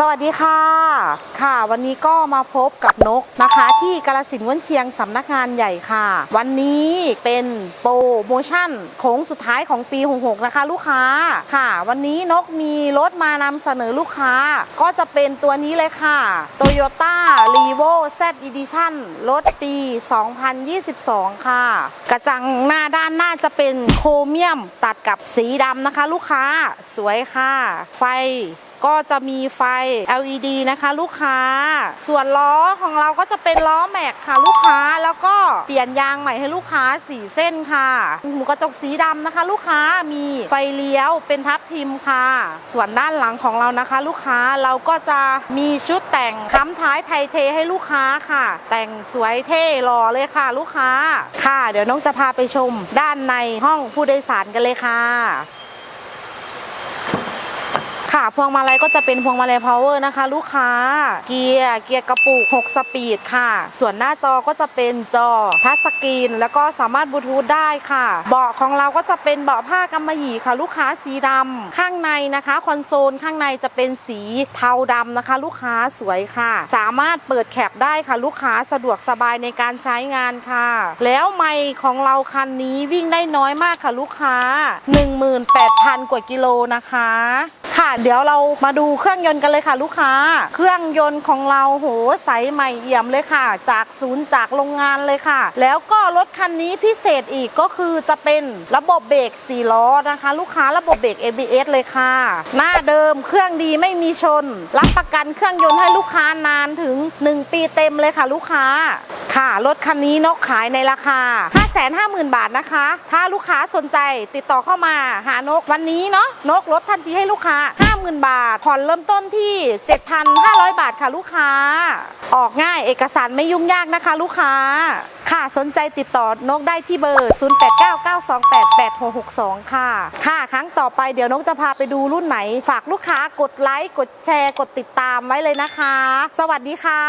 สวัสดีค่ะ ค่ะ วันนี้ก็มาพบกับนกนะคะ ที่กาลสินวนเชียงสำนักงานใหญ่ค่ะ วันนี้เป็นโปรโมชั่นโค้งสุดท้ายของปี 66 นะคะ ลูกค้าค่ะ วันนี้นกมีรถมานำเสนอลูกค้า ก็จะเป็นตัวนี้เลยค่ะ Toyota r e v o Z Edition รถปี 2022 ค่ะ กระจังหน้าด้านหน้าจะเป็นโครเมียมตัดกับสีดำนะคะ ลูกค้าสวยค่ะ ไฟ ก็จะมีไฟ LED นะคะ ลูกค้า ส่วนล้อของเราก็จะเป็นล้อแม็กค่ะ ลูกค้าแล้วก็เปลี่ยนยางใหม่ให้ลูกค้า4เส้นค่ะหมูกระจกสีดำนะคะ ลูกค้ามีไฟเลี้ยวเป็นทับทิมค่ะ ส่วนด้านหลังของเรานะคะ ลูกค้าเราก็จะมีชุดแต่งค้ำท้ายไทยเทให้ลูกค้าค่ะ แต่งสวยเท่หล่อเลยค่ะ ลูกค้าค่ะ เดี๋ยวน้องจะพาไปชมด้านในห้องผู้โดยสารกันเลยค่ะ พวงมาลัยก็จะเป็นพวงมาลัยพาวเวอร์นะคะ ลูกค้า เกียร์เกียร์กระปุก 6 สปีดค่ะ ส่วนหน้าจอก็จะเป็นจอทัชสกรีน แล้วก็สามารถบลูทูธได้ค่ะ เบาะของเราก็จะเป็นเบาะผ้ากำมะหยี่ค่ะ ลูกค้าสีดำข้างในนะคะ คอนโซลข้างในจะเป็นสีเทาดำนะคะ ลูกค้าสวยค่ะ สามารถเปิดแคปได้ค่ะ ลูกค้าสะดวกสบายในการใช้งานค่ะ แล้วไม่ของเราคันนี้วิ่งได้น้อยมากค่ะลูกค้า 18,000 กว่ากิโลนะคะ ค่ะ เดี๋ยวเรามาดูเครื่องยนต์กันเลยค่ะ ลูกค้า เครื่องยนต์ของเราโหใสใหม่เอี่ยมเลยค่ะ จากศูนย์จากโรงงานเลยค่ะ แล้วก็รถคันนี้พิเศษอีกก็คือจะเป็นระบบเบรก4ล้อนะคะ ลูกค้าระบบเบรก ABS เลยค่ะ หน้าเดิมเครื่องดีไม่มีชน รับประกันเครื่องยนต์ให้ลูกค้านานถึง 1 ปีเต็มเลยค่ะ ลูกค้าค่ะรถคันนี้นกขายในราคา 550,000 บาทนะคะ ถ้าลูกค้าสนใจติดต่อเข้ามาหานกวันนี้เนาะนกลดทันทีให้ลูกค้า50,000 บาท ผ่อนเริ่มต้นที่ 7,500 บาทค่ะลูกค้า ออกง่ายเอกสารไม่ยุ่งยากนะคะลูกค้า ค่ะสนใจติดต่อนกได้ที่เบอร์ 0899288662 ค่ะ ค่ะครั้งต่อไปเดี๋ยวนกจะพาไปดูรุ่นไหน ฝากลูกค้ากดไลค์ กดแชร์ กดติดตามไว้เลยนะคะ สวัสดีค่ะ